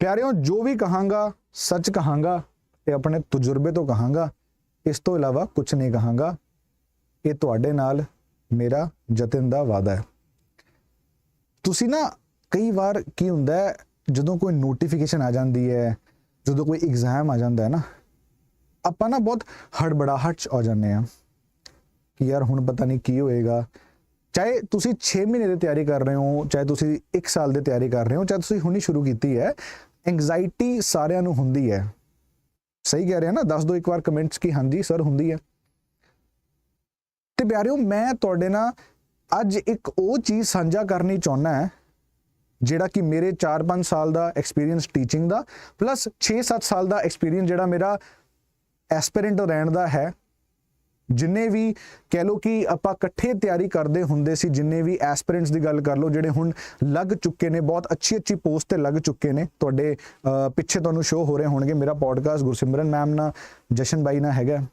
ਪਿਆਰਿਓ, ਜੋ ਵੀ ਕਹਾਂਗਾ, ਸੱਚ ਕਹਾਂਗਾ ਤੇ ਆਪਣੇ ਤਜਰਬੇ ਤੋਂ ਕਹਾਂਗਾ, ਇਸ ਤੋਂ ਇਲਾਵਾ ਕੁਝ ਨਹੀਂ ਕਹਾਂਗਾ। ਇਹ ਤੁਹਾਡੇ ਨਾਲ ਮੇਰਾ ਜਤਨ ਦਾ ਵਾਅਦਾ ਹੈ। ਤੁਸੀਂ ਨਾ ਕਈ ਵਾਰ ਕੀ ਹੁੰਦਾ ਹੈ, ਜਦੋਂ ਕੋਈ ਨੋਟੀਫਿਕੇਸ਼ਨ ਆ ਜਾਂਦੀ ਹੈ, ਜਦੋਂ ਕੋਈ ਐਗਜ਼ਾਮ ਆ ਜਾਂਦਾ ਹੈ ਨਾ, ਆਪਾਂ ਨਾ ਬਹੁਤ ਹੜਬੜਾਹਟ ਚ ਆ ਜਾਂਦੇ ਆ ਕਿ ਯਾਰ ਹੁਣ ਪਤਾ ਨਹੀਂ ਕੀ ਹੋਏਗਾ ਚਾਹੇ ਤੁਸੀਂ 6 ਮਹੀਨੇ ਦੀ ਤਿਆਰੀ ਕਰ ਰਹੇ ਹੋ, ਚਾਹੇ ਤੁਸੀਂ 1 ਸਾਲ ਦੀ ਤਿਆਰੀ ਕਰ ਰਹੇ ਹੋ, ਚਾਹੇ ਤੁਸੀਂ ਹੁਣੀ ਸ਼ੁਰੂ ਕੀਤੀ ਹੈ ਐਂਗਜ਼ਾਇਟੀ ਸਾਰਿਆਂ ਨੂੰ ਹੁੰਦੀ ਹੈ। ਸਹੀ ਕਹਿ ਰਿਹਾ ਨਾ, ਦੱਸ ਦਿਓ ਇੱਕ ਵਾਰ ਕਮੈਂਟਸ ਕਿ ਹਾਂਜੀ ਸਰ ਹੁੰਦੀ ਹੈ। ਤੇ ਪਿਆਰਿਓ, ਮੈਂ ਤੁਹਾਡੇ ਨਾਲ ਅੱਜ ਇੱਕ ਉਹ ਚੀਜ਼ ਸਾਂਝਾ ਕਰਨੀ ਚਾਹੁੰਦਾ ਹੈ, ਜਿਹੜਾ ਕਿ ਮੇਰੇ 4-5 ਸਾਲ ਦਾ ਐਕਸਪੀਰੀਅੰਸ ਟੀਚਿੰਗ ਦਾ ਪਲੱਸ 6-7 ਸਾਲ ਦਾ ਐਕਸਪੀਰੀਅੰਸ ਜਿਹੜਾ ਮੇਰਾ ਐਸਪੀਰੈਂਟ ਰਹਿਣ ਦਾ ਹੈ। ਜਿੰਨੇ ਵੀ ਕਹਿ ਲੋ ਕਿ ਆਪਾਂ ਇਕੱਠੇ ਤਿਆਰੀ ਕਰਦੇ ਹੁੰਦੇ ਸੀ ਜਿੰਨੇ ਵੀ ਐਸਪੀਰੈਂਟਸ ਦੀ ਗੱਲ ਕਰ ਲਓ ਜਿਹੜੇ ਹੁਣ ਲੱਗ ਚੁੱਕੇ ਨੇ ਬਹੁਤ ਅੱਛੀ ਅੱਛੀ ਪੋਸਟ ਤੇ ਲੱਗ ਚੁੱਕੇ ਨੇ। ਤੁਹਾਡੇ ਅਹ, ਪਿੱਛੇ ਤੁਹਾਨੂੰ ਸ਼ੋ ਹੋ ਰਹੇ ਹੋਣਗੇ ਮੇਰਾ ਪੋਡਕਾਸਟ ਗੁਰਸਿਮਰਨ ਮੈਮ ਨਾਲ ਜਸ਼ਨ ਬਾਈ ਨਾਲ ਹੈਗਾ।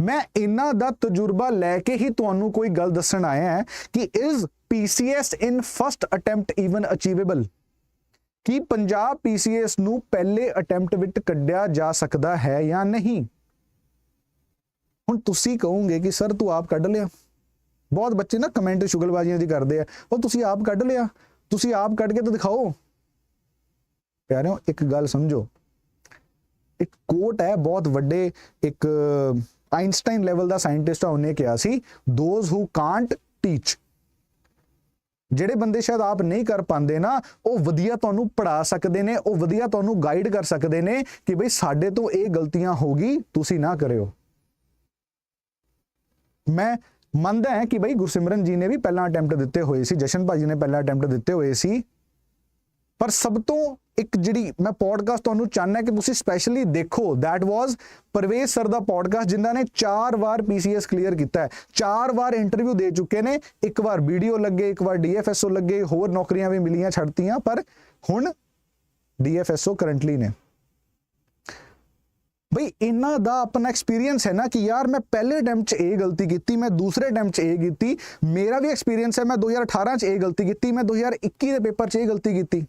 ਮੈਂ ਇਹਨਾਂ ਦਾ ਤਜਰਬਾ ਲੈ ਕੇ ਹੀ ਤੁਹਾਨੂੰ ਕੋਈ ਗੱਲ ਦੱਸਣ ਆਇਆ ਹਾਂ ਕਿ is PCS in first attempt even achievable Ki Punjab PCS ਨੂੰ ਪਹਿਲੇ ਅਟੈਂਪਟ ਵਿੱਚ ਕੱਢਿਆ ਜਾ ਸਕਦਾ ਹੈ ਜਾਂ ਨਹੀਂ? ਹੁਣ ਤੁਸੀਂ ਕਹੋਗੇ ਕਿ, ਸਰ, ਤੂੰ ਆਪ ਕੱਢ ਲਿਆ। ਬਹੁਤ ਬੱਚੇ ਨਾ ਕਮੈਂਟ ਸ਼ੁਗਲਬਾਜ਼ੀਆਂ ਦੀ ਕਰਦੇ ਆ। ਉਹ ਤੁਸੀਂ ਆਪ ਕੱਢ ਲਿਆ। ਤੁਸੀਂ ਆਪ ਕੱਢ ਕੇ ਤਾਂ ਦਿਖਾਓ। ਪਿਆਰਿਓ, ਇੱਕ ਗੱਲ ਸਮਝੋ। ਇੱਕ ਕੋਟ ਹੈ ਬਹੁਤ ਵੱਡੇ, ਇੱਕ ਆਇਨਸਟਾਈਨ ਲੈਵਲ ਦਾ ਸਾਇੰਟਿਸਟ ਆ, ਉਹਨੇ ਕਿਹਾ ਸੀ ਦੋਜ਼ ਹੂ ਕਾਂਟ ਟੀਚ ਜਿਹੜੇ ਬੰਦੇ ਸ਼ਾਇਦ ਆਪ ਨਹੀਂ ਕਰ ਪਾਉਂਦੇ ਨਾ, ਉਹ ਵਧੀਆ ਤੁਹਾਨੂੰ ਪੜਾ ਸਕਦੇ ਨੇ, ਉਹ ਵਧੀਆ ਤੁਹਾਨੂੰ ਗਾਈਡ ਕਰ ਸਕਦੇ ਨੇ ਕਿ ਬਈ ਸਾਡੇ ਤੋਂ ਇਹ ਗਲਤੀਆਂ ਹੋ ਗਈ, ਤੁਸੀਂ ਨਾ ਕਰਿਓ। ਮੈਂ ਮੰਨਦਾ ਹਾਂ ਕਿ ਬਈ ਗੁਰਸਿਮਰਨ ਜੀ ਨੇ ਵੀ ਪਹਿਲਾਂ ਅਟੈਂਪਟ ਦਿੱਤੇ ਹੋਏ ਸੀ, ਜਸ਼ਨ ਭਾਜੀ ਨੇ ਪਹਿਲਾਂ ਅਟੈਂਪਟ ਦਿੱਤੇ ਹੋਏ ਸੀ। ਪਰ ਸਭ ਤੋਂ ਇੱਕ ਜਿਹੜੀ ਮੈਂ ਪੋਡਕਾਸਟ ਤੁਹਾਨੂੰ ਚਾਹਨਾ ਕਿ ਤੁਸੀਂ ਸਪੈਸ਼ਲੀ ਦੇਖੋ, that was ਪਰਵੇਸ਼ ਸਰ ਦਾ ਪੋਡਕਾਸਟ ਜਿਨ੍ਹਾਂ ਨੇ 4 ਵਾਰ ਪੀਸੀਐਸ ਕਲੀਅਰ ਕੀਤਾ ਹੈ। 4 ਵਾਰ ਇੰਟਰਵਿਊ ਦੇ ਚੁੱਕੇ ਨੇ। ਇੱਕ ਵਾਰ ਵੀਡੀਓ ਲੱਗੇ, ਇੱਕ ਵਾਰ ਡੀਐਫਐਸਓ ਲੱਗੇ, ਹੋਰ ਨੌਕਰੀਆਂ ਵੀ ਮਿਲੀਆਂ, ਛੱਡਤੀਆਂ, ਪਰ ਹੁਣ ਡੀਐਫਐਸਓ ਕਰੰਟਲੀ ਨੇ। ਬਈ ਇਹਨਾਂ ਦਾ ਆਪਣਾ ਐਕਸਪੀਰੀਅੰਸ ਹੈ ਨਾ ਕਿ ਯਾਰ ਮੈਂ ਪਹਿਲੇ ਅਟੈਂਪਟ 'ਚ ਇਹ ਗਲਤੀ ਕੀਤੀ, ਮੈਂ ਦੂਸਰੇ ਅਟੈਂਪਟ 'ਚ ਇਹ ਕੀਤੀ, ਮੇਰਾ ਵੀ ਐਕਸਪੀਰੀਅੰਸ ਹੈ, ਮੈਂ 2018 'ਚ ਇਹ ਗਲਤੀ ਕੀਤੀ, ਮੈਂ 2021 ਦੇ ਪੇਪਰ 'ਚ ਇਹ ਗਲਤੀ ਕੀਤੀ।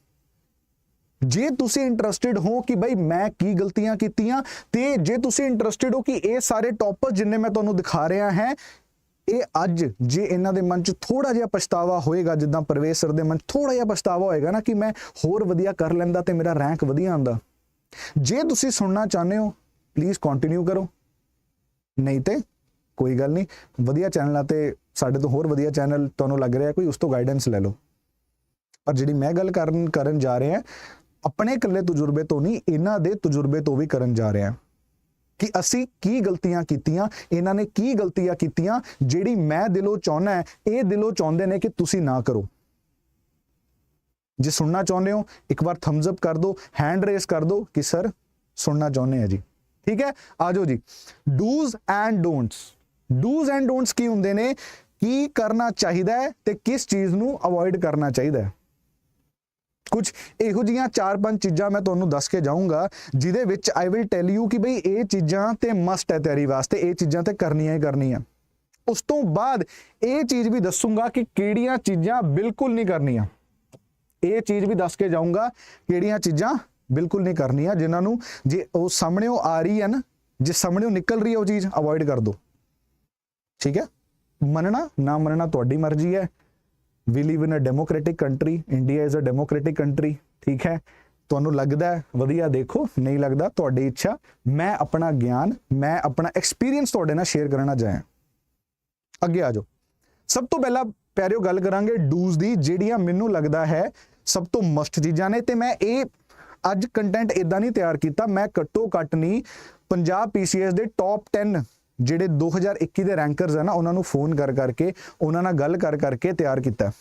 ਜੇ ਤੁਸੀਂ ਇੰਟਰਸਟਿਡ ਹੋ ਕਿ ਬਈ ਮੈਂ ਕੀ ਗਲਤੀਆਂ ਕੀਤੀਆਂ, ਤੇ ਜੇ ਤੁਸੀਂ ਇੰਟਰਸਟਿਡ ਹੋ ਕਿ ਇਹ ਸਾਰੇ ਟੌਪਰ ਜਿੰਨੇ ਮੈਂ ਤੁਹਾਨੂੰ ਦਿਖਾ ਰਿਹਾ ਹਾਂ, ਇਹ ਅੱਜ ਜੇ ਇਹਨਾਂ ਦੇ ਮਨ 'ਚ ਥੋੜਾ ਜਿਹਾ ਪਛਤਾਵਾ ਹੋਏਗਾ, ਜਿੱਦਾਂ ਪ੍ਰਵੇਸ਼ ਸਰ ਦੇ ਮਨ 'ਚ ਥੋੜਾ ਜਿਹਾ ਪਛਤਾਵਾ ਹੋਏਗਾ ਨਾ ਕਿ ਮੈਂ ਹੋਰ ਵਧੀਆ ਕਰ ਲੈਂਦਾ ਤੇ ਮੇਰਾ ਰੈਂਕ ਵਧੀਆ ਆਂਦਾ ਜੇ ਤੁਸੀਂ ਸੁਣਨਾ ਚਾਹੁੰਦੇ ਹੋ ਪਲੀਜ਼ ਕੰਟੀਨਿਊ ਕਰੋ। ਨਹੀਂ ਤੇ ਕੋਈ ਗੱਲ ਨਹੀਂ। ਵਧੀਆ ਚੈਨਲਾਂ ਤੇ ਸਾਡੇ ਤੋਂ ਹੋਰ ਵਧੀਆ ਚੈਨਲ ਤੁਹਾਨੂੰ ਲੱਗ ਰਿਹਾ ਕੋਈ, ਉਸ ਤੋਂ ਗਾਈਡੈਂਸ ਲੈ ਲਓ। ਪਰ ਜਿਹੜੀ ਮੈਂ ਗੱਲ ਕਰਨ ਕਰਨ ਜਾ ਰਿਹਾ, ਆਪਣੇ ਇਕੱਲੇ ਤਜਰਬੇ ਤੋਂ ਨਹੀਂ, ਇਹਨਾਂ ਦੇ ਤਜਰਬੇ ਤੋਂ ਵੀ ਕਰਨ ਜਾ ਰਿਹਾ। ਕਿ ਅਸੀਂ ਕੀ ਗਲਤੀਆਂ ਕੀਤੀਆਂ, ਇਹਨਾਂ ਨੇ ਕੀ ਗਲਤੀਆਂ ਕੀਤੀਆਂ, ਜਿਹੜੀ ਮੈਂ ਦਿਲੋਂ ਚਾਹੁੰਦਾ ਹੈ, ਇਹ ਦਿਲੋਂ ਚਾਹੁੰਦੇ ਨੇ ਕਿ ਤੁਸੀਂ ਨਾ ਕਰੋ। ਜੇ ਸੁਣਨਾ ਚਾਹੁੰਦੇ ਹੋ, ਇੱਕ ਵਾਰ ਥੰਬਸ ਅਪ ਕਰ ਦਿਓ ਹੈਂਡ ਰੇਸ ਕਰ ਦਿਓ ਕਿ ਸਰ, ਸੁਣਨਾ ਚਾਹੁੰਦੇ ਆ ਜੀ। ਠੀਕ ਹੈ? ਆਜੋ ਜੀ। Dos and don'ts dos and don'ts ਕੀ ਹੁੰਦੇ ਨੇ? ਕੀ ਕਰਨਾ ਚਾਹੀਦਾ ਹੈ ਤੇ ਕਿਸ ਚੀਜ਼ ਨੂੰ ਅਵੋਇਡ ਕਰਨਾ ਚਾਹੀਦਾ ਹੈ? ਕੁਝ ਇਹੋ ਜੀਆਂ ਚਾਰ ਪੰਜ ਚੀਜ਼ਾਂ ਮੈਂ ਤੁਹਾਨੂੰ ਦੱਸ ਕੇ ਜਾਊਂਗਾ, ਜਿਹਦੇ ਵਿੱਚ ਆਈ ਵਿਲ ਟੈਲ ਯੂ ਕਿ ਬਈ ਇਹ ਚੀਜ਼ਾਂ ਤੇ ਮਸਟ ਹੈ ਤੇਰੀ ਵਾਸਤੇ, ਇਹ ਚੀਜ਼ਾਂ ਤੇ ਕਰਨੀਆਂ ਹੀ ਕਰਨੀਆਂ। ਉਸ ਤੋਂ ਬਾਅਦ ਇਹ ਚੀਜ਼ ਵੀ ਦੱਸੂਗਾ ਕਿ ਕਿਹੜੀਆਂ ਚੀਜ਼ਾਂ ਬਿਲਕੁਲ ਨਹੀਂ ਕਰਨੀਆਂ। ਇਹ ਚੀਜ਼ ਵੀ ਦੱਸ ਕੇ ਜਾਊਂਗਾ ਕਿਹੜੀਆਂ ਚੀਜ਼ਾਂ ਬਿਲਕੁਲ ਨਹੀਂ ਕਰਨੀ ਆ, ਜਿਨ੍ਹਾਂ ਨੂੰ ਜੇ ਉਹ ਸਾਹਮਣੇ ਉਹ ਆ ਰਹੀ ਹੈ ਨਾ, ਜੇ ਸਾਹਮਣੇ ਉਹ ਨਿਕਲ ਰਹੀ ਹੈ ਉਹ ਚੀਜ਼ ਅਵੋਇਡ ਕਰ ਦਿਓ ਠੀਕ ਹੈ ਮੰਨਣਾ, ਨਾ ਮੰਨਣਾ ਤੁਹਾਡੀ ਮਰਜ਼ੀ ਹੈ we live in a democratic country India is a democratic country ਠੀਕ ਹੈ? ਤੁਹਾਨੂੰ ਲੱਗਦਾ ਹੈ, ਵਧੀਆ ਦੇਖੋ, ਨਹੀਂ ਲੱਗਦਾ, ਤੁਹਾਡੀ ਇੱਛਾ। ਮੈਂ ਆਪਣਾ ਗਿਆਨ, ਮੈਂ ਆਪਣਾ ਐਕਸਪੀਰੀਅੰਸ ਤੁਹਾਡੇ ਨਾਲ ਸ਼ੇਅਰ ਕਰਨਾ ਚਾਹਾਂ ਅੱਗੇ ਆ ਜਾਓ। ਸਭ ਤੋਂ ਪਹਿਲਾਂ ਪਿਆਰਿਓ ਗੱਲ ਕਰਾਂਗੇ ਡੂਜ਼ ਦੀ, ਜਿਹੜੀਆਂ ਮੈਨੂੰ ਲੱਗਦਾ ਹੈ, ਸਭ ਤੋਂ ਮਸਟ ਚੀਜ਼ਾਂ ਨੇ। ਤੇ ਮੈਂ ਇਹ ਅੱਜ ਕੰਟੈਂਟ ਇਦਾਂ ਨਹੀਂ ਤਿਆਰ ਕੀਤਾ, ਮੈਂ ਘੱਟੋ ਘੱਟ ਨਹੀਂ ਪੰਜਾਬ ਪੀਸੀਐਸ ਦੇ ਟੌਪ 10 ਜਿਹੜੇ 2021 ਦੇ ਰੈਂਕਰਸ ਆ ਨਾ, ਉਹਨਾਂ ਨੂੰ ਫੋਨ ਕਰ ਕਰਕੇ, ਉਹਨਾਂ ਨਾਲ ਗੱਲ ਕਰ ਕਰਕੇ ਤਿਆਰ ਕੀਤਾ।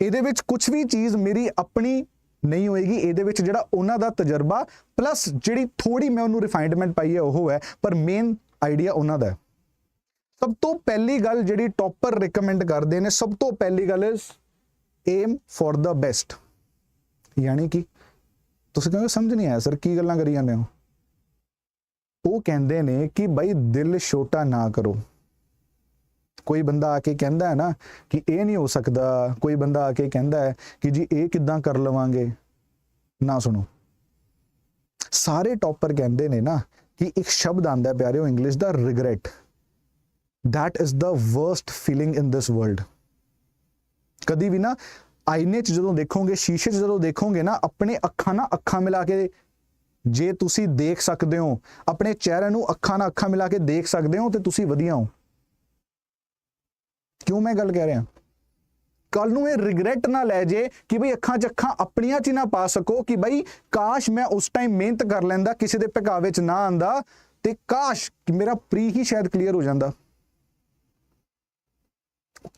ਇਹਦੇ ਵਿੱਚ ਕੁਝ ਵੀ ਚੀਜ਼ ਮੇਰੀ ਆਪਣੀ ਨਹੀਂ ਹੋਏਗੀ, ਇਹਦੇ ਵਿੱਚ ਜਿਹੜਾ ਉਹਨਾਂ ਦਾ ਤਜਰਬਾ ਪਲੱਸ ਜਿਹੜੀ ਥੋੜੀ ਮੈਂ ਉਹਨੂੰ ਰਿਫਾਈਨਡਮੈਂਟ ਪਾਈ ਹੈ, ਉਹ ਹੈ, ਪਰ ਮੇਨ ਆਈਡੀਆ ਉਹਨਾਂ ਦਾ ਸਭ ਤੋਂ ਪਹਿਲੀ ਗੱਲ ਜਿਹੜੀ ਟੌਪਰ ਰეკਮੈਂਡ ਕਰਦੇ ਨੇ, ਸਭ ਤੋਂ ਪਹਿਲੀ ਗੱਲ ਇਸ ਏਮ ਫॉर द ਬੈਸਟ ਯਾਨੀ ਕਿ ਤੁਸੀਂ ਕਹਿੰਦੇ ਸਮਝ ਨਹੀਂ ਆਇਆ, ਸਰ, ਕੀ ਗੱਲਾਂ ਕਰੀ ਜਾਂਦੇ ਹੋ? ਉਹ ਕਹਿੰਦੇ ਨੇ ਕਿ ਭਾਈ ਦਿਲ ਛੋਟਾ ਨਾ ਕਰੋ। ਕੋਈ ਬੰਦਾ ਆ ਕੇ ਕਹਿੰਦਾ ਹੈ ਨਾ ਕਿ ਇਹ ਨਹੀਂ ਹੋ ਸਕਦਾ, ਕੋਈ ਬੰਦਾ ਆ ਕੇ ਕਹਿੰਦਾ ਹੈ ਕਿ ਜੀ ਇਹ ਕਿੱਦਾਂ ਕਰ ਲਵਾਂਗੇ? ਨਾ ਸੁਣੋ। ਸਾਰੇ ਟੌਪਰ ਕਹਿੰਦੇ ਨੇ ਨਾ ਕਿ ਇੱਕ ਸ਼ਬਦ ਆਂਦਾ ਹੈ, ਪਿਆਰਿਓ, English the regret that is the worst feeling in this world ਕਦੀ ਵੀ ਨਾ ਆਈਨੇ 'ਚ ਜਦੋਂ ਦੇਖੋਗੇ, ਸ਼ੀਸ਼ੇ 'ਚ ਜਦੋਂ ਦੇਖੋਗੇ ਨਾ, ਆਪਣੇ ਅੱਖਾਂ ਨਾਲ ਅੱਖਾਂ ਮਿਲਾ ਕੇ ਜੇ ਤੁਸੀਂ ਦੇਖ ਸਕਦੇ ਹੋ, ਆਪਣੇ ਚਿਹਰੇ ਨੂੰ ਅੱਖਾਂ ਨਾਲ ਅੱਖਾਂ ਮਿਲਾ ਕੇ ਦੇਖ ਸਕਦੇ ਹੋ ਤੇ ਤੁਸੀਂ ਵਧੀਆ ਹੋ। ਕਿਉਂ ਮੈਂ ਗੱਲ ਕਹਿ ਰਿਹਾ? ਕੱਲ ਨੂੰ ਇਹ ਰਿਗਰੈਟ ਨਾ ਲੈ ਜੇ ਕਿ ਬਈ ਅੱਖਾਂ 'ਚ ਅੱਖਾਂ ਆਪਣੀਆਂ 'ਚ ਹੀ ਨਾ ਪਾ ਸਕੋ ਕਿ ਬਈ ਕਾਸ਼ ਮੈਂ ਉਸ ਟਾਈਮ ਮਿਹਨਤ ਕਰ ਲੈਂਦਾ, ਕਿਸੇ ਦੇ ਭਕਾਵੇ 'ਚ ਨਾ ਆਂਦਾ ਤੇ ਕਾਸ਼ ਮੇਰਾ ਪ੍ਰੀ ਹੀ ਸ਼ਾਇਦ ਕਲੀਅਰ ਹੋ ਜਾਂਦਾ।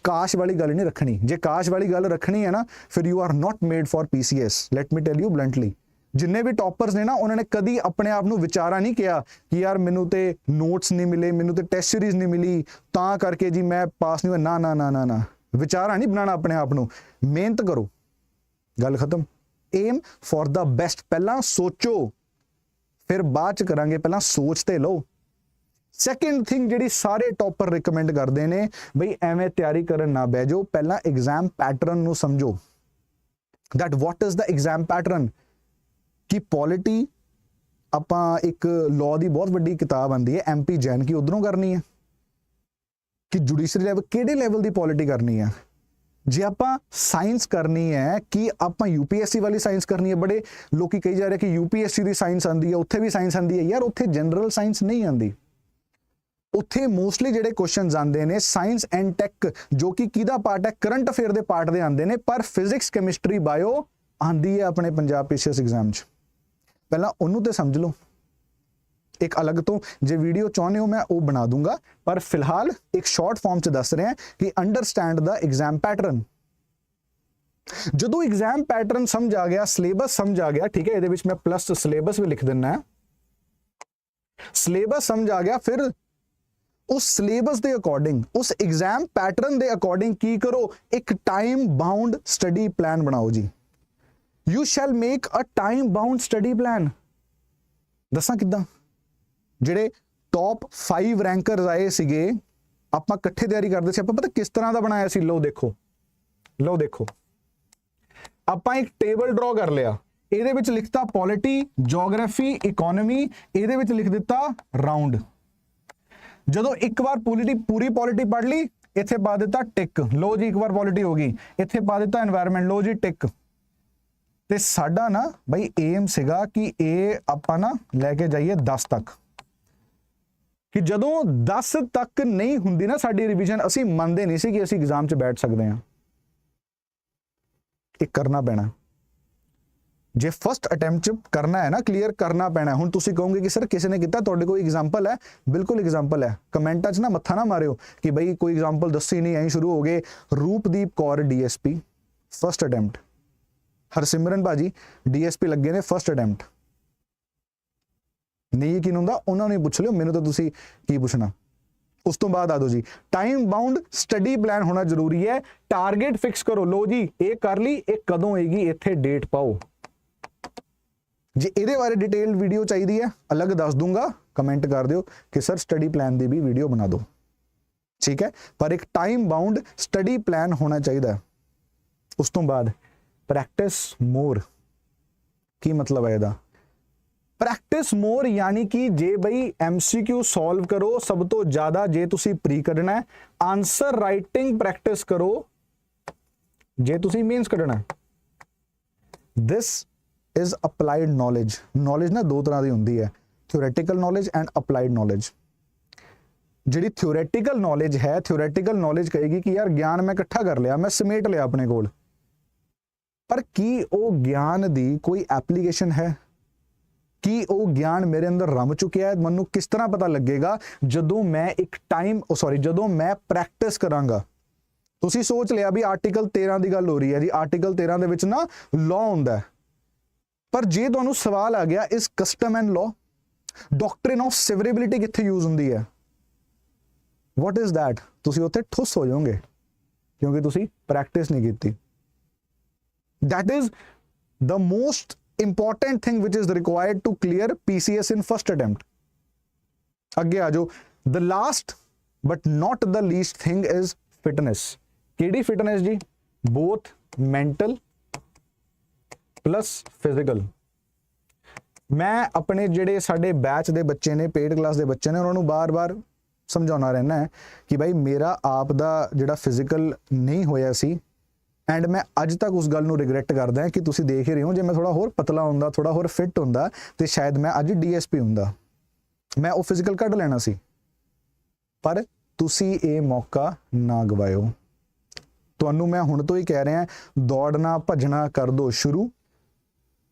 ਕਾਸ਼ ਵਾਲੀ ਗੱਲ ਨਹੀਂ ਰੱਖਣੀ। ਜੇ ਕਾਸ਼ ਵਾਲੀ ਗੱਲ ਰੱਖਣੀ ਹੈ ਨਾ, ਫਿਰ you are not made for PCS let me tell you bluntly ਜਿੰਨੇ ਵੀ ਟੌਪਰਸ ਨੇ ਨਾ, ਉਹਨਾਂ ਨੇ ਕਦੀ ਆਪਣੇ ਆਪ ਨੂੰ ਵਿਚਾਰਾ ਨਹੀਂ ਕਿਹਾ ਕਿ ਯਾਰ ਮੈਨੂੰ ਤੇ ਨੋਟਸ ਨਹੀਂ ਮਿਲੇ, ਮੈਨੂੰ ਤੇ ਟੈਸਟ ਸੀਰੀਜ਼ ਨਹੀਂ ਮਿਲੀ, ਤਾਂ ਕਰਕੇ ਜੀ ਮੈਂ ਪਾਸ ਨਹੀਂ ਹੋਇਆ। ਨਾ ਨਾ ਨਾ ਨਾ ਨਾ। ਵਿਚਾਰਾ ਨਹੀਂ ਬਣਾਉਣਾ ਆਪਣੇ ਆਪ ਨੂੰ। ਮਿਹਨਤ ਕਰੋ। ਗੱਲ ਖਤਮ। ਏਮ ਫॉर ਦਾ ਬੈਸਟ ਪਹਿਲਾਂ ਸੋਚੋ। ਫਿਰ ਬਾਅਦ ਚ ਕਰਾਂਗੇ। ਪਹਿਲਾਂ ਸੋਚ ਤੇ ਲਓ। ਸੈਕਿੰਡ ਥਿੰਗ ਜਿਹੜੀ ਸਾਰੇ ਟੌਪਰ ਰეკਮੈਂਡ ਕਰਦੇ ਨੇ, ਬਈ ਐਵੇਂ ਤਿਆਰੀ ਕਰਨ ਨਾ ਬਹਿ ਜਾਓ, ਪਹਿਲਾਂ ਐਗਜ਼ਾਮ ਪੈਟਰਨ ਨੂੰ ਸਮਝੋ। That what is the exam pattern? ਕਿ ਪੋਲਿਟੀ ਆਪਾਂ ਇੱਕ ਲਾਅ ਦੀ ਬਹੁਤ ਵੱਡੀ ਕਿਤਾਬ ਆਂਦੀ ਹੈ ਐਮਪੀ ਜੈਨ ਕੀ ਉਧਰੋਂ ਕਰਨੀ ਹੈ? ਕਿ ਜੁਡੀਸ਼ਰੀ ਲੈਵਲ ਕਿਹੜੇ ਲੈਵਲ ਦੀ ਪੋਲਿਟੀ ਕਰਨੀ ਹੈ? ਜੇ ਆਪਾਂ ਸਾਇੰਸ ਕਰਨੀ ਹੈ, ਕਿ ਆਪਾਂ ਯੂਪੀਐਸਸੀ ਵਾਲੀ ਸਾਇੰਸ ਕਰਨੀ ਹੈ, ਬੜੇ ਲੋਕੀ ਕਹੀ ਜਾ ਰਹੇ ਕਿ ਯੂਪੀਐਸਸੀ ਦੀ ਸਾਇੰਸ ਆਂਦੀ ਹੈ, ਉੱਥੇ ਵੀ ਸਾਇੰਸ ਆਂਦੀ ਹੈ, ਯਾਰ ਉੱਥੇ ਜਨਰਲ ਸਾਇੰਸ ਨਹੀਂ ਆਂਦੀ ਉੱਥੇ ਮੋਸਟਲੀ ਜਿਹੜੇ ਕੁਐਸਚਨਸ ਆਉਂਦੇ ਨੇ ਸਾਇੰਸ ਐਂਡ ਟੈਕ ਜੋ ਕਿ ਕਿਹਦਾ ਪਾਰਟ ਹੈ? ਕਰੰਟ ਅਫੇਅਰ ਦੇ ਪਾਰਟ ਦੇ ਆਉਂਦੇ ਨੇ, ਪਰ ਫਿਜ਼ਿਕਸ ਕੈਮਿਸਟਰੀ ਬਾਇਓ ਆਂਦੀ ਹੈ ਆਪਣੇ ਪੰਜਾਬ ਪੀਸੀਐਸ ਐਗਜ਼ਾਮ 'ਚ। ਪਹਿਲਾਂ ਉਹਨੂੰ ਤੇ ਸਮਝ ਲਓ। ਇੱਕ ਅਲੱਗ ਤੋਂ, ਜੇ ਵੀਡੀਓ ਚਾਹੁੰਦੇ ਹੋ ਮੈਂ ਉਹ ਬਣਾ ਦੂੰਗਾ, ਪਰ ਫਿਲਹਾਲ ਇੱਕ ਸ਼ਾਰਟ ਫਾਰਮ 'ਚ ਦੱਸ ਰਿਹਾ ਕਿ ਅੰਡਰਸਟੈਂਡ ਦਾ ਐਗਜ਼ਾਮ ਪੈਟਰਨ ਜਦੋਂ ਐਗਜ਼ਾਮ ਪੈਟਰਨ ਸਮਝ ਆ ਗਿਆ ਸਿਲੇਬਸ ਸਮਝ ਆ ਗਿਆ, ਠੀਕ ਹੈ, ਇਹਦੇ ਵਿੱਚ ਮੈਂ ਪਲੱਸ ਸਿਲੇਬਸ ਵੀ ਲਿਖ ਦਿੰਨਾ ਹੈ ਸਿਲੇਬਸ ਸਮਝ ਆ ਗਿਆ, ਫਿਰ ਉਸ ਸਿਲੇਬਸ ਦੇ ਅਕੋਰਡਿੰਗ ਉਸ ਐਗਜ਼ਾਮ ਪੈਟਰਨ ਦੇ ਅਕੋਰਡਿੰਗ ਕੀ ਕਰੋ? ਇੱਕ ਟਾਈਮ ਬਾਉਂਡ ਸਟੱਡੀ ਪਲਾਨ ਬਣਾਓ ਜੀ। You shall make a time bound study plan ਦੱਸਾਂ ਕਿਦਾਂ? ਜਿਹੜੇ ਟੌਪ 5 ਰੈਂਕਰਸ ਆਏ ਸੀਗੇ, ਆਪਾਂ ਇਕੱਠੇ ਤਿਆਰੀ ਕਰਦੇ ਸੀ। ਆਪਾਂ ਪਤਾ ਕਿਸ ਤਰ੍ਹਾਂ ਦਾ ਬਣਾਇਆ ਸੀ? ਲਓ ਦੇਖੋ। ਲਓ ਦੇਖੋ। ਆਪਾਂ ਇੱਕ ਟੇਬਲ ਡਰਾ ਕਰ ਲਿਆ। ਇਹਦੇ ਵਿੱਚ ਲਿਖਤਾ ਪੋਲਿਟੀ ਜੀਓਗ੍ਰਾਫੀ ਇਕਨੋਮੀ ਇਹਦੇ ਵਿੱਚ ਲਿਖ ਦਿੱਤਾ ਰਾਉਂਡ ਜਦੋਂ ਇੱਕ ਵਾਰ ਪੂਰੀ ਪੂਰੀ ਪੋਲਿਟੀ ਪੜ ਲਈ, ਇੱਥੇ ਪਾ ਦਿੱਤਾ ਟਿਕ। ਲੋ ਜੀ ਇੱਕ ਵਾਰ ਪੋਲਿਟੀ ਹੋ ਗਈ, ਇੱਥੇ ਪਾ ਦਿੱਤਾ এনवायरमेंट ਲੋ ਜੀ ਟਿਕ। ਤੇ ਸਾਡਾ ਨਾ ਬਈ ਏਮ ਸੀਗਾ ਕਿ ਇਹ ਆਪਾਂ ਨਾ ਲੈ ਕੇ ਜਾਈਏ 10 ਤੱਕ। ਕਿ ਜਦੋਂ 10 ਤੱਕ ਨਹੀਂ ਹੁੰਦੀ ਨਾ ਸਾਡੀ ਰਿਵੀਜ਼ਨ ਅਸੀਂ ਮੰਨਦੇ ਨਹੀਂ ਸੀ ਕਿ ਅਸੀਂ ਐਗਜ਼ਾਮ 'ਚ ਬੈਠ ਸਕਦੇ ਹਾਂ। ਇਹ ਕਰਨਾ ਪੈਣਾ। ਜੇ ਫਸਟ ਅਟੈਂਪਟ ਚ ਕਰਨਾ ਹੈ ਨਾ ਕਲੀਅਰ ਕਰਨਾ ਪੈਣਾ ਹੁਣ ਤੁਸੀਂ ਕਹੋਗੇ ਕਿ ਸਰ ਕਿਸੇ ਨੇ ਕੀਤਾ, ਤੁਹਾਡੇ ਕੋਲ ਐਗਜ਼ਾਮਪਲ ਹੈ। ਬਿਲਕੁਲ ਐਗਜ਼ਾਮਪਲ ਹੈ। ਕਮੈਂਟਾਂ 'ਚ ਨਾ ਮੱਥਾ ਨਾ ਮਾਰਿਓ ਕਿ ਬਈ ਕੋਈ ਐਗਜ਼ਾਮਪਲ ਦੱਸੀ ਨਹੀਂ, ਐਂ ਸ਼ੁਰੂ ਹੋ ਗਏ। Roopdeep Kaur DSP first attempt Harsimran Baji DSP ਲੱਗੇ ਨੇ ਫਸਟ ਅਟੈਂਪਟ ਨਹੀਂ ਯਕੀਨ ਹੁੰਦਾ, ਉਹਨਾਂ ਨੂੰ ਪੁੱਛ ਲਿਓ, ਮੈਨੂੰ ਤਾਂ ਤੁਸੀਂ ਕੀ ਪੁੱਛਣਾ। ਉਸ ਤੋਂ ਬਾਅਦ ਆ ਦੋ ਜੀ। ਟਾਈਮ ਬਾਉਂਡ ਸਟੱਡੀ ਪਲਾਨ ਹੋਣਾ ਜ਼ਰੂਰੀ ਹੈ। ਟਾਰਗੇਟ ਫਿਕਸ ਕਰੋ। ਲੋ ਜੀ, ਇਹ ਕਰ ਲਈ, ਇਹ ਕਦੋਂ ਹੋਏਗੀ ਇੱਥੇ ਡੇਟ ਪਾਓ। ਜੇ ਇਹਦੇ ਬਾਰੇ ਡਿਟੇਲਡ ਵੀਡੀਓ ਚਾਹੀਦੀ ਹੈ, ਅਲੱਗ ਦੱਸ ਦੂੰਗਾ ਕਮੈਂਟ ਕਰ ਦਿਓ ਕਿ ਸਰ ਸਟੱਡੀ ਪਲਾਨ ਦੀ ਵੀ ਵੀਡੀਓ ਬਣਾ ਦਿਓ। ਠੀਕ ਹੈ? ਪਰ ਇੱਕ ਟਾਈਮ ਬਾਉਂਡ ਸਟੱਡੀ ਪਲਾਨ ਹੋਣਾ ਚਾਹੀਦਾ ਉਸ ਤੋਂ ਬਾਅਦ ਪ੍ਰੈਕਟਿਸ ਮੋਰ ਕੀ ਮਤਲਬ ਹੈ ਇਹਦਾ? ਪ੍ਰੈਕਟਿਸ ਮੋਰ ਯਾਨੀ ਕਿ ਜੇ ਬਈ ਐਮਸੀਕਿਊ ਸੋਲਵ ਕਰੋ, ਸਭ ਤੋਂ ਜ਼ਿਆਦਾ ਜੇ ਤੁਸੀਂ ਪ੍ਰੀ ਕੱਢਣਾ ਹੈ ਆਨਸਰ ਰਾਈਟਿੰਗ ਪ੍ਰੈਕਟਿਸ ਕਰੋ। ਜੇ ਤੁਸੀਂ ਮੀਨਸ ਕੱਢਣਾ ਹੈ। This is applied knowledge knowledge ਨਾ ਦੋ ਤਰ੍ਹਾਂ ਦੀ ਹੁੰਦੀ ਹੈ, theoretical knowledge and applied knowledge ਜਿਹੜੀ theoretical ਨੌਲੇਜ ਹੈ, theoretical ਨੌਲੇਜ ਕਹੇਗੀ ਕਿ ਯਾਰ ਗਿਆਨ ਮੈਂ ਇਕੱਠਾ ਕਰ ਲਿਆ, ਮੈਂ ਸਮੇਟ ਲਿਆ ਆਪਣੇ ਕੋਲ। ਪਰ ਕੀ ਉਹ ਗਿਆਨ ਦੀ ਕੋਈ ਐਪਲੀਕੇਸ਼ਨ ਹੈ? ਕੀ ਉਹ ਗਿਆਨ ਮੇਰੇ ਅੰਦਰ ਰਮ ਚੁੱਕਿਆ ਹੈ? ਮੈਨੂੰ ਕਿਸ ਤਰ੍ਹਾਂ ਪਤਾ ਲੱਗੇਗਾ ਜਦੋਂ ਮੈਂ ਇੱਕ ਟਾਈਮ ਸੌਰੀ ਜਦੋਂ ਮੈਂ ਪ੍ਰੈਕਟਿਸ ਕਰਾਂਗਾ? ਤੁਸੀਂ ਸੋਚ ਲਿਆ ਵੀ ਆਰਟੀਕਲ 13 ਦੀ ਗੱਲ ਹੋ ਰਹੀ ਹੈ ਜੀ ਆਰਟੀਕਲ 13 ਦੇ ਵਿੱਚ ਨਾ ਲਾਅ ਹੁੰਦਾ ਹੈ। ਪਰ ਜੇ ਤੁਹਾਨੂੰ ਸਵਾਲ ਆ ਗਿਆ ਇਸ custom and law doctrine of severability ਕਿੱਥੇ ਯੂਜ਼ ਹੁੰਦੀ ਹੈ ਵਾਟ ਇਜ਼ ਥੈਟ ਤੁਸੀਂ ਉੱਥੇ ਠੁੱਸ ਹੋ ਜਾਓਗੇ ਕਿਉਂਕਿ ਤੁਸੀਂ ਪ੍ਰੈਕਟਿਸ ਨਹੀਂ ਕੀਤੀ that is the most important thing which is required to clear PCS in first attempt. ਅੱਗੇ ਆ ਜਾਓ the last but not the least thing is fitness. ਕਿਹੜੀ fitness ਜੀ both mental ਪਲੱਸ ਫਿਜ਼ੀਕਲ ਮੈਂ ਆਪਣੇ ਜਿਹੜੇ ਸਾਡੇ ਬੈਚ ਦੇ ਬੱਚੇ ਨੇ ਪੇਡ ਕਲਾਸ ਦੇ ਬੱਚੇ ਨੇ, ਉਹਨਾਂ ਨੂੰ ਬਾਰ-ਬਾਰ ਸਮਝਾਉਣਾ ਰਹਿਣਾ ਹੈ ਕਿ ਭਾਈ ਮੇਰਾ ਆਪ ਦਾ ਜਿਹੜਾ ਫਿਜ਼ੀਕਲ ਨਹੀਂ ਹੋਇਆ ਸੀ ਐਂਡ ਮੈਂ ਅੱਜ ਤੱਕ ਉਸ ਗੱਲ ਨੂੰ ਰਿਗਰੈਟ ਕਰਦਾ ਹਾਂ ਕਿ ਤੁਸੀਂ ਦੇਖ ਹੀ ਰਹੇ ਹੋ, ਜੇ ਮੈਂ ਥੋੜਾ ਹੋਰ ਪਤਲਾ ਹੁੰਦਾ ਥੋੜਾ ਹੋਰ ਫਿੱਟ ਹੁੰਦਾ, ਤੇ ਸ਼ਾਇਦ ਮੈਂ ਅੱਜ ਡੀਐਸਪੀ ਹੁੰਦਾ। ਮੈਂ ਉਹ ਫਿਜ਼ੀਕਲ ਕੱਢ ਲੈਣਾ ਸੀ। ਪਰ ਤੁਸੀਂ ਇਹ ਮੌਕਾ ਨਾ ਗਵਾਇਓ। ਤੁਹਾਨੂੰ ਮੈਂ ਹੁਣ ਤੋਂ ਹੀ ਕਹਿ ਰਿਹਾ, ਦੌੜਨਾ, ਭੱਜਣਾ ਕਰ ਦੋ ਸ਼ੁਰੂ।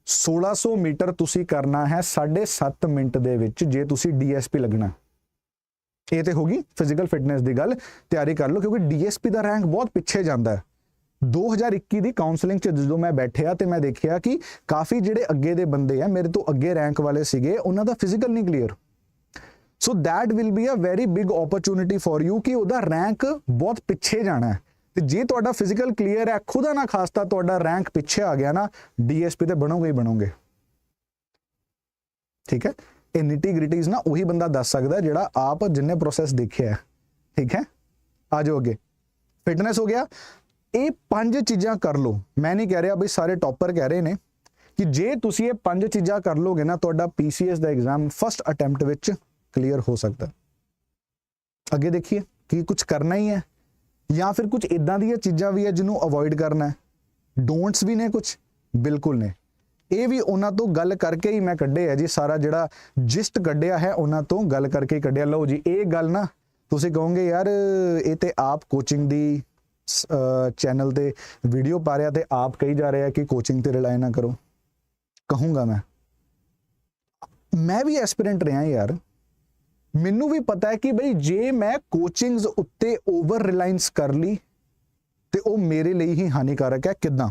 1600 ਮੀਟਰ ਤੁਸੀਂ ਕਰਨਾ ਹੈ 7.5 ਮਿੰਟ ਦੇ ਵਿੱਚ ਜੇ ਤੁਸੀਂ ਡੀਐਸਪੀ ਲੱਗਣਾ। ਇਹ ਤੇ ਗਈ ਫਿਜ਼ੀਕਲ ਫਿਟਨੈਸ ਦੀ ਗੱਲ, ਤਿਆਰੀ ਕਰ ਲਓ ਕਿਉਂਕਿ ਡੀਐਸਪੀ ਦਾ ਰੈਂਕ ਬਹੁਤ ਪਿੱਛੇ ਜਾਂਦਾ ਹੈ। 2021 ਦੀ ਕਾਉਂਸਲਿੰਗ ਚ ਜਦੋਂ ਮੈਂ ਬੈਠਿਆ ਤੇ ਮੈਂ ਦੇਖਿਆ ਕਿ ਕਾਫੀ ਜਿਹੜੇ ਅੱਗੇ ਦੇ ਬੰਦੇ ਆ, ਮੇਰੇ ਤੋਂ ਅੱਗੇ ਰੈਂਕ ਵਾਲੇ ਸੀਗੇ, ਉਹਨਾਂ ਦਾ ਫਿਜ਼ੀਕਲ ਨਹੀਂ clear. So that will be a very big opportunity for you ਕਿ ਉਹਦਾ ਰੈਂਕ ਬਹੁਤ ਪਿੱਛੇ ਜਾਣਾ ਹੈ। ਤੇ ਜੇ ਤੁਹਾਡਾ ਫਿਜ਼ੀਕਲ ਕਲੀਅਰ ਹੈ, ਖੁਦਾ ਨਾ ਖਾਸਤਾ ਤੁਹਾਡਾ ਰੈਂਕ ਪਿੱਛੇ ਆ ਗਿਆ ਨਾ ਡੀਐਸਪੀ ਤੇ ਬਣੋਗੇ ਹੀ ਬਣੋਗੇ। ਠੀਕ ਹੈ? ਇਹ ਨਿਟੀ ਗ੍ਰਿਟੀਜ਼ ਨਾ ਉਹੀ ਬੰਦਾ ਦੱਸ ਸਕਦਾ ਜਿਹੜਾ ਆਪ ਜਿੰਨੇ ਪ੍ਰੋਸੈਸ ਦੇਖਿਆ ਹੈ। ਠੀਕ ਹੈ? ਆ ਜਾਓ ਅੱਗੇ। ਫਿਟਨੈਸ ਹੋ ਗਿਆ। ਇਹ ਪੰਜ ਚੀਜ਼ਾਂ ਕਰ ਲਓ। ਮੈਂ ਨਹੀਂ ਕਹਿ ਰਿਹਾ ਬਈ ਸਾਰੇ ਟੌਪਰ ਕਹਿ ਰਹੇ ਨੇ ਕਿ ਜੇ ਤੁਸੀਂ ਇਹ ਪੰਜ ਚੀਜ਼ਾਂ ਕਰ ਲੋਗੇ ਨਾ, ਤੁਹਾਡਾ ਪੀਸੀਐਸ ਦਾ ਐਗਜ਼ਾਮ ਫਸਟ ਅਟੈਂਪਟ ਵਿੱਚ ਕਲੀਅਰ ਹੋ ਸਕਦਾ। ਅੱਗੇ ਦੇਖੀਏ ਕੀ ਕੁਝ ਕਰਨਾ ਹੀ ਹੈ। ਜਾਂ ਫਿਰ ਕੁਝ ਇਦਾਂ ਦੀਆਂ ਚੀਜ਼ਾਂ ਵੀ ਹੈ ਜਿਹਨੂੰ ਅਵੋਇਡ ਕਰਨਾ ਹੈ। ਡੋਂਟਸ ਵੀ ਨੇ ਕੁਝ ਬਿਲਕੁਲ ਨੇ। ਇਹ ਵੀ ਉਹਨਾਂ ਤੋਂ ਗੱਲ ਕਰਕੇ ਹੀ ਮੈਂ ਕੱਢੇ ਹੈ ਜੀ, ਸਾਰਾ ਜਿਹੜਾ ਜਿਸਟ ਕੱਢਿਆ ਹੈ, ਉਹਨਾਂ ਤੋਂ ਗੱਲ ਕਰਕੇ ਹੀ ਕੱਢਿਆ। ਲਓ ਜੀ, ਇਹ ਗੱਲ ਨਾ ਤੁਸੀਂ ਕਹੋਗੇ, ਯਾਰ, ਇਹ ਤੇ ਆਪ ਕੋਚਿੰਗ ਦੀ ਚੈਨਲ ਤੇ ਵੀਡੀਓ ਪਾ ਰਿਹਾ ਤੇ ਆਪ ਕਹੀ ਜਾ ਰਿਹਾ ਕਿ ਕੋਚਿੰਗ ਤੇ ਰਿਲਾਈ ਨਾ ਕਰੋ। ਕਹੂੰਗਾ ਮੈਂ। ਮੈਂ ਵੀ ਐਸਪੀਰੈਂਟ ਰਿਹਾ ਯਾਰ। ਮੈਨੂੰ ਵੀ ਪਤਾ ਹੈ ਕਿ ਬਈ ਜੇ ਮੈਂ ਕੋਚਿੰਗਸ ਉੱਤੇ ਓਵਰ ਰਿਲਾਇੰਸ ਕਰ ਲਈ, ਤੇ ਉਹ ਮੇਰੇ ਲਈ ਹੀ ਹਾਨੀਕਾਰਕ ਹੈ, ਕਿਦਾਂ?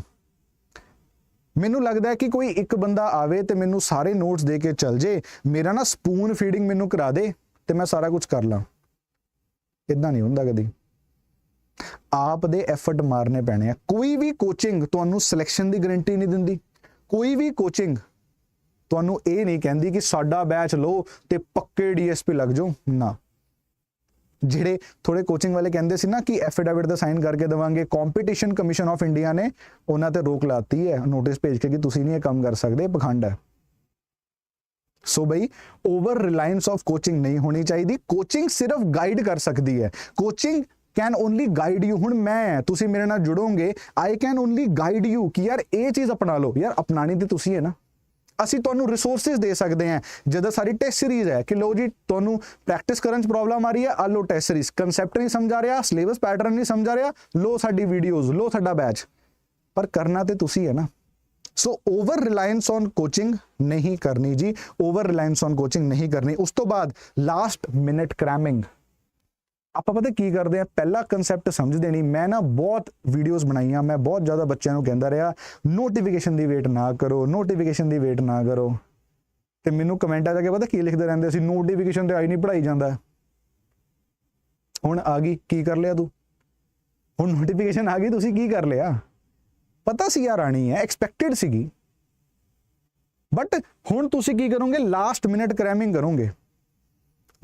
ਮੈਨੂੰ ਲੱਗਦਾ ਹੈ ਕਿ ਕੋਈ ਇੱਕ ਬੰਦਾ ਆਵੇ ਤੇ ਮੈਨੂੰ ਸਾਰੇ ਨੋਟਸ ਦੇ ਕੇ ਚੱਲ ਜੇ, ਮੇਰਾ ਨਾ ਸਪੂਨ ਫੀਡਿੰਗ ਮੈਨੂੰ ਕਰਾ ਦੇ, ਤੇ ਮੈਂ ਸਾਰਾ ਕੁਝ ਕਰ ਲਾਂ। ਇਦਾਂ ਨਹੀਂ ਹੁੰਦਾ ਕਦੀ। ਆਪ ਦੇ ਐਫਰਟ ਮਾਰਨੇ ਪੈਣੇ ਆ। ਕੋਈ ਵੀ ਕੋਚਿੰਗ ਤੁਹਾਨੂੰ ਸਿਲੈਕਸ਼ਨ ਦੀ ਗਾਰੰਟੀ ਨਹੀਂ ਦਿੰਦੀ। ਕੋਈ ਵੀ ਕੋਚਿੰਗ ਤੁਹਾਨੂੰ ਇਹ ਨਹੀਂ ਕਹਿੰਦੀ ਕਿ ਸਾਡਾ ਬੈਚ ਲਓ ਤੇ ਪੱਕੇ ਡੀਐਸਪੀ ਲੱਗ ਜਾਓ। ਨਾ। ਜਿਹੜੇ ਥੋੜੇ ਕੋਚਿੰਗ ਵਾਲੇ ਕਹਿੰਦੇ ਸੀ ਨਾ ਕਿ ਐਫੀਡੇਵਿਟ ਦਾ ਸਾਈਨ ਕਰਕੇ ਦੇਵਾਂਗੇ ਕੰਪੀਟੀਸ਼ਨ ਕਮਿਸ਼ਨ ਆਫ ਇੰਡੀਆ ਨੇ ਉਹਨਾਂ ਤੇ ਰੋਕ ਲਾਤੀ ਹੈ। ਨੋਟਿਸ ਭੇਜ ਕੇ ਕਿ ਤੁਸੀਂ ਨਹੀਂ ਇਹ ਕੰਮ ਕਰ ਸਕਦੇ ਪਖੰਡ ਹੈ। ਸੋ ਬਈ ਓਵਰ ਰਿਲਾਇੰਸ ਆਫ ਕੋਚਿੰਗ ਨਹੀਂ ਹੋਣੀ ਚਾਹੀਦੀ। ਕੋਚਿੰਗ ਸਿਰਫ ਗਾਈਡ ਕਰ ਸਕਦੀ ਹੈ। Coaching can only guide you ਹੁਣ ਮੈਂ, ਤੁਸੀਂ ਮੇਰੇ ਨਾਲ ਜੁੜੋਗੇ। I can only guide you ਕਿ ਯਾਰ ਇਹ ਚੀਜ਼ ਅਪਣਾ ਲਓ। ਯਾਰ ਅਪਣਾਣੀ ਤੇ ਤੁਸੀਂ ਹੈ ਨਾ। ਅਸੀਂ ਤੁਹਾਨੂੰ ਰਿਸੋਰਸਸ ਦੇ ਸਕਦੇ ਹਾਂ। ਜਦੋਂ ਸਾਡੀ ਟੈਸਟ ਸੀਰੀਜ਼ ਹੈ ਕਿ ਲੋ ਜੀ, ਤੁਹਾਨੂੰ ਪ੍ਰੈਕਟਿਸ ਕਰਨ 'ਚ ਪ੍ਰੋਬਲਮ ਆ ਰਹੀ ਹੈ ਆ ਲੋ ਟੈਸਟ ਸੀਰੀਜ਼ ਕਨਸੈਪਟ ਨਹੀਂ ਸਮਝਾ ਰਿਹਾ ਸਿਲੇਬਸ ਪੈਟਰਨ ਨਹੀਂ ਸਮਝਾ ਰਿਹਾ ਲੋ ਸਾਡੀ ਵੀਡੀਓਜ਼ ਲੋ ਸਾਡਾ ਬੈਚ ਪਰ ਕਰਨਾ ਤੇ ਤੁਸੀਂ ਹੈ ਨਾ। So over reliance on coaching ਨਹੀਂ ਕਰਨੀ ਜੀ। ਓਵਰ ਰਿਲਾਇੰਸ ਔਨ ਕੋਚਿੰਗ ਨਹੀਂ ਕਰਨੀ। ਉਸ ਤੋਂ ਬਾਅਦ ਲਾਸਟ ਮਿੰਟ ਕ੍ਰੈਮਿੰਗ ਆਪਾਂ ਪਤਾ ਕੀ ਕਰਦੇ ਆ? ਪਹਿਲਾ ਕਨਸੈਪਟ ਸਮਝਦੇ ਨਹੀਂ। ਮੈਂ ਨਾ ਬਹੁਤ ਵੀਡੀਓਜ਼ ਬਣਾਈਆਂ। ਮੈਂ ਬਹੁਤ ਜ਼ਿਆਦਾ ਬੱਚਿਆਂ ਨੂੰ ਕਹਿੰਦਾ ਰਿਹਾ ਨੋਟੀਫਿਕੇਸ਼ਨ ਦੀ ਵੇਟ ਨਾ ਕਰੋ ਨੋਟੀਫਿਕੇਸ਼ਨ ਦੀ ਵੇਟ ਨਾ ਕਰੋ। ਤੇ ਮੈਨੂੰ ਕਮੈਂਟਾਂ ਜਾ ਕੇ ਪਤਾ ਕੀ ਲਿਖਦੇ ਰਹਿੰਦੇ ਸੀ? ਨੋਟੀਫਿਕੇਸ਼ਨ ਤੇ ਆਈ ਨਹੀਂ ਪੜਾਈ ਜਾਂਦਾ। ਹੁਣ ਆ ਗਈ। ਕੀ ਕਰ ਲਿਆ ਤੂੰ? ਹੁਣ ਨੋਟੀਫਿਕੇਸ਼ਨ ਆ ਗਈ, ਤੁਸੀਂ ਕੀ ਕਰ ਲਿਆ? ਪਤਾ ਸੀ ਯਾਰ ਆਣੀ ਹੈ ਐਕਸਪੈਕਟਡ ਸੀਗੀ। ਬਟ ਹੁਣ ਤੁਸੀਂ ਕੀ ਕਰੋਗੇ? ਲਾਸਟ ਮਿੰਟ ਕ੍ਰੈਮਿੰਗ ਕਰੋਗੇ।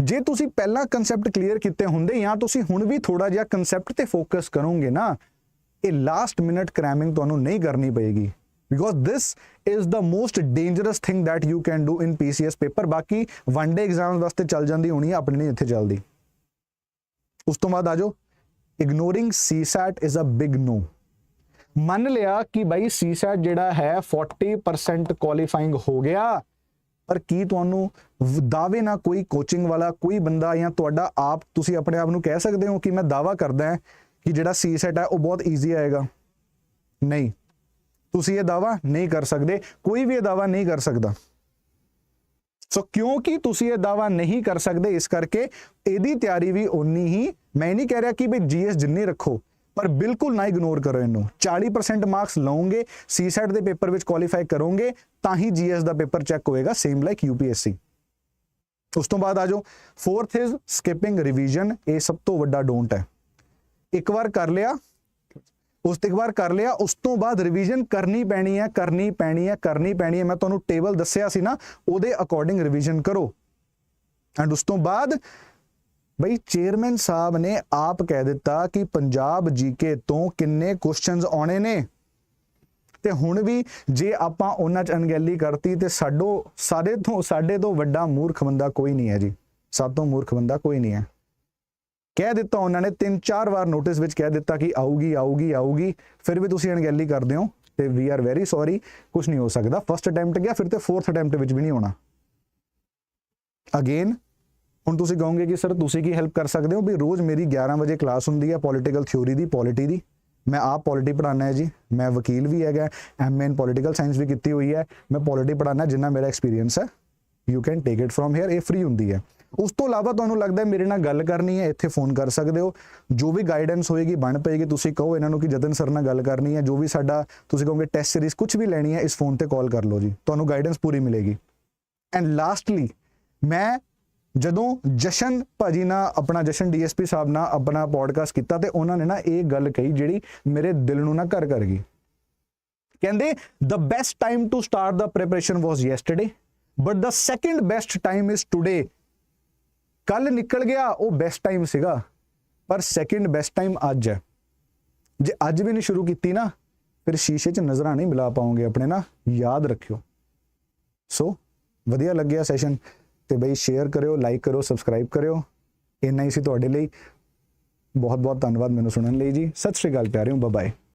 ਜੇ ਤੁਸੀਂ ਪਹਿਲਾਂ ਕਨਸੈਪਟ ਕਲੀਅਰ ਕੀਤੇ ਹੁੰਦੇ ਜਾਂ ਤੁਸੀਂ ਹੁਣ ਵੀ ਥੋੜਾ ਜਿਹਾ ਕਨਸੈਪਟ ਤੇ ਫੋਕਸ ਕਰੋਗੇ ਨਾ, ਇਹ ਲਾਸਟ ਮਿੰਟ ਕ੍ਰੈਮਿੰਗ ਤੁਹਾਨੂੰ ਨਹੀਂ ਕਰਨੀ ਪਏਗੀ। Because this is the most dangerous thing that you can do in PCS paper ਬਾਕੀ ਵਨ ਡੇ ਐਗਜ਼ਾਮ ਵਾਸਤੇ ਚੱਲ ਜਾਂਦੀ ਹੋਣੀ ਹੈ ਆਪਣੀ ਨਹੀਂ ਇੱਥੇ ਚੱਲਦੀ। ਉਸ ਤੋਂ ਬਾਅਦ ਆਜੋ ignoring CSAT is a big no ਮੰਨ ਲਿਆ ਕਿ ਬਾਈ CSAT ਜਿਹੜਾ ਹੈ 40% ਕੁਆਲੀਫਾਈਂਗ ਹੋ ਗਿਆ ਪਰ ਕੀ ਤੁਹਾਨੂੰ ਦਾਅਵੇ ਨਾਲ ਕੋਈ ਕੋਚਿੰਗ ਵਾਲਾ, ਕੋਈ ਬੰਦਾ ਜਾਂ ਤੁਹਾਡਾ ਆਪ, ਤੁਸੀਂ ਆਪਣੇ ਆਪ ਨੂੰ ਕਹਿ ਸਕਦੇ ਹੋ ਕਿ ਮੈਂ ਦਾਵਾ ਕਰਦਾ ਹਾਂ ਕਿ ਜਿਹੜਾ ਸੀ ਸੈਟ ਹੈ ਉਹ ਬਹੁਤ ਈਜ਼ੀ ਆਏਗਾ? ਨਹੀਂ। ਤੁਸੀਂ ਇਹ ਦਾਵਾ ਨਹੀਂ ਕਰ ਸਕਦੇ। ਕੋਈ ਵੀ ਇਹ ਦਾਵਾ ਨਹੀਂ ਕਰ ਸਕਦਾ। ਸੋ ਕਿਉਂਕਿ ਤੁਸੀਂ ਇਹ ਦਾਵਾ ਨਹੀਂ ਕਰ ਸਕਦੇ, ਇਸ ਕਰਕੇ ਇਹਦੀ ਤਿਆਰੀ ਵੀ ਓਨੀ ਹੀ, ਮੈਂ ਨਹੀਂ ਕਹਿ ਰਿਹਾ ਕਿ ਬਈ ਜੀਐਸ ਜਿੰਨੀ ਰੱਖੋ। ਪਰ ਬਿਲਕੁਲ ਨਾ ਇਗਨੋਰ ਕਰੋ ਇਹਨੂੰ। 40% ਮਾਰਕਸ ਲਓਗੇ ਸੀਸੈਟ ਦੇ ਪੇਪਰ ਵਿੱਚ ਕੁਆਲੀਫਾਈ ਕਰੋਗੇ, ਤਾਂ ਹੀ ਜੀਐਸ ਦਾ ਪੇਪਰ ਚੈੱਕ ਹੋਏਗਾ ਸੇਮ ਲਾਈਕ ਯੂਪੀਐਸਸੀ ਉਸ ਤੋਂ ਬਾਅਦ ਆਜੋ ਫੋਰਥ ਇਜ਼ ਸਕਿਪਿੰਗ ਰਿਵੀਜ਼ਨ ਇਹ ਸਭ ਤੋਂ ਵੱਡਾ ਡੋਂਟ ਹੈ। ਇੱਕ ਵਾਰ ਕਰ ਲਿਆ, ਉਸ ਤੋਂ ਇੱਕ ਵਾਰ ਕਰ ਲਿਆ, ਉਸ ਤੋਂ ਬਾਅਦ ਰਿਵੀਜ਼ਨ ਕਰਨੀ ਪੈਣੀ ਹੈ, ਕਰਨੀ ਪੈਣੀ ਹੈ, ਕਰਨੀ ਪੈਣੀ ਹੈ। ਮੈਂ ਤੁਹਾਨੂੰ ਟੇਬਲ ਦੱਸਿਆ ਸੀ ਨਾ, ਉਹਦੇ ਅਕੋਰਡਿੰਗ ਰਿਵੀਜ਼ਨ ਕਰੋ। ਐਂਡ ਉਸ ਤੋਂ ਬਾਅਦ ਬਈ ਚੇਅਰਮੈਨ ਸਾਹਿਬ ਨੇ ਆਪ ਕਹਿ ਦਿੱਤਾ ਕਿ ਪੰਜਾਬ ਜੀਕੇ ਤੋਂ ਕਿੰਨੇ ਕੁਐਸਚਨਸ ਆਉਣੇ ਨੇ। ਤੇ ਹੁਣ ਵੀ ਜੇ ਆਪਾਂ ਉਹਨਾਂ ਚ ਅਣਗਹਿਲੀ ਕਰਤੀ ਤੇ ਸਾਡੋ ਸਾਡੇ ਤੋਂ ਸਾਡੇ ਤੋਂ ਵੱਡਾ ਮੂਰਖ ਬੰਦਾ ਕੋਈ ਨਹੀਂ ਹੈ ਜੀ। ਸਭ ਤੋਂ ਮੂਰਖ ਬੰਦਾ ਕੋਈ ਨਹੀਂ ਹੈ। ਕਹਿ ਦਿੱਤਾ ਉਹਨਾਂ ਨੇ, ਤਿੰਨ ਚਾਰ ਵਾਰ ਨੋਟਿਸ ਵਿੱਚ ਕਹਿ ਦਿੱਤਾ ਕਿ ਆਊਗੀ ਆਊਗੀ ਆਊਗੀ, ਫਿਰ ਵੀ ਤੁਸੀਂ ਅਣਗਹਿਲੀ ਕਰਦੇ ਹੋ ਤੇ ਵੀ ਆਰ ਵੈਰੀ ਸੌਰੀ ਕੁਝ ਨਹੀਂ ਹੋ ਸਕਦਾ। ਫਸਟ ਅਟੈਂਪਟ ਗਿਆ, ਫਿਰ ਤੇ ਫੋਰਥ ਅਟੈਂਪਟ ਵਿੱਚ ਵੀ ਨਹੀਂ ਹੋਣਾ ਅਗੇਨ ਹੁਣ ਤੁਸੀਂ ਕਹੋਗੇ ਕਿ ਸਰ ਤੁਸੀਂ ਕੀ ਹੈਲਪ ਕਰ ਸਕਦੇ ਹੋ? ਵੀ ਰੋਜ਼ ਮੇਰੀ 11 ਵਜੇ ਕਲਾਸ ਹੁੰਦੀ ਹੈ ਪੋਲਿਟੀਕਲ ਥਿਉਰੀ ਦੀ ਪੋਲਿਟੀ ਦੀ। ਮੈਂ ਆਪ ਪੋਲਿਟੀ ਪੜਾਉਣਾ ਹੈ ਜੀ। ਮੈਂ ਵਕੀਲ ਵੀ ਹੈਗਾ ਐਮਏ ਇਨ ਪੋਲਿਟੀਕਲ ਸਾਇੰਸ ਵੀ ਕੀਤੀ ਹੋਈ ਹੈ। ਮੈਂ ਪੋਲਿਟੀ ਪੜਾਉਣਾ ਜਿੰਨਾ ਮੇਰਾ ਐਕਸਪੀਰੀਅੰਸ ਹੈ। You can take it from here ਇਹ ਫ੍ਰੀ ਹੁੰਦੀ ਹੈ। ਉਸ ਤੋਂ ਇਲਾਵਾ ਤੁਹਾਨੂੰ ਲੱਗਦਾ ਮੇਰੇ ਨਾਲ ਗੱਲ ਕਰਨੀ ਹੈ, ਇੱਥੇ ਫੋਨ ਕਰ ਸਕਦੇ ਹੋ। ਜੋ ਵੀ ਗਾਈਡੈਂਸ ਹੋਏਗੀ, ਬਣ ਪਏਗੀ। ਤੁਸੀਂ ਕਹੋ ਇਹਨਾਂ ਨੂੰ ਕਿ ਜਤਨ ਸਰ ਨਾਲ ਗੱਲ ਕਰਨੀ ਹੈ। ਜੋ ਵੀ ਸਾਡਾ, ਤੁਸੀਂ ਕਹੋਗੇ ਟੈਸਟ ਸੀਰੀਜ਼ ਕੁਝ ਵੀ ਲੈਣੀ ਹੈ, ਇਸ ਫੋਨ ਤੇ ਕਾਲ ਕਰ ਲਓ ਜੀ। ਤੁਹਾਨੂੰ ਗਾਈਡੈਂਸ ਪੂਰੀ ਮਿਲੇਗੀ। ਐਂਡ ਲਾਸਟਲੀ ਮੈਂ ਜਦੋਂ ਜਸ਼ਨ ਭਾਜੀ ਨਾਲ ਆਪਣਾ, ਜਸ਼ਨ ਡੀਐਸਪੀ ਸਾਹਿਬ ਨਾਲ ਆਪਣਾ ਪੋਡਕਾਸਟ ਕੀਤਾ ਤੇ ਉਹਨਾਂ ਨੇ ਨਾ ਇਹ ਗੱਲ ਕਹੀ ਜਿਹੜੀ ਮੇਰੇ ਦਿਲ ਨੂੰ ਨਾ ਘਰ ਕਰ ਗਈ। ਕਹਿੰਦੇ, the best time to start the preparation was yesterday, but the second best time is today. ਕੱਲ ਨਿਕਲ ਗਿਆ, ਉਹ ਬੈਸਟ ਟਾਈਮ ਸੀਗਾ, ਪਰ ਸੈਕਿੰਡ ਬੈਸਟ ਟਾਈਮ ਅੱਜ ਹੈ। ਜੇ ਅੱਜ ਵੀ ਨਹੀਂ ਸ਼ੁਰੂ ਕੀਤੀ ਨਾ, ਫਿਰ ਸ਼ੀਸ਼ੇ 'ਚ ਨਜ਼ਰਾਂ ਨਹੀਂ ਮਿਲਾ ਪਾਉਂਗੇ, ਆਪਣੇ ਨਾ ਯਾਦ ਰੱਖਿਓ। ਸੋ ਵਧੀਆ ਲੱਗਿਆ ਸੈਸ਼ਨ ਤੇ ਬਈ ਸ਼ੇਅਰ ਕਰਿਓ ਲਾਈਕ ਕਰਿਓ ਸਬਸਕ੍ਰਾਈਬ ਕਰਿਓ। ਇੰਨਾ ਹੀ ਸੀ ਤੁਹਾਡੇ ਲਈ। ਬਹੁਤ ਬਹੁਤ ਧੰਨਵਾਦ ਮੈਨੂੰ ਸੁਣਨ ਲਈ ਜੀ। ਸਤਿ ਸ਼੍ਰੀ ਅਕਾਲ, ਪਿਆਰਿਓ। ਬਾਏ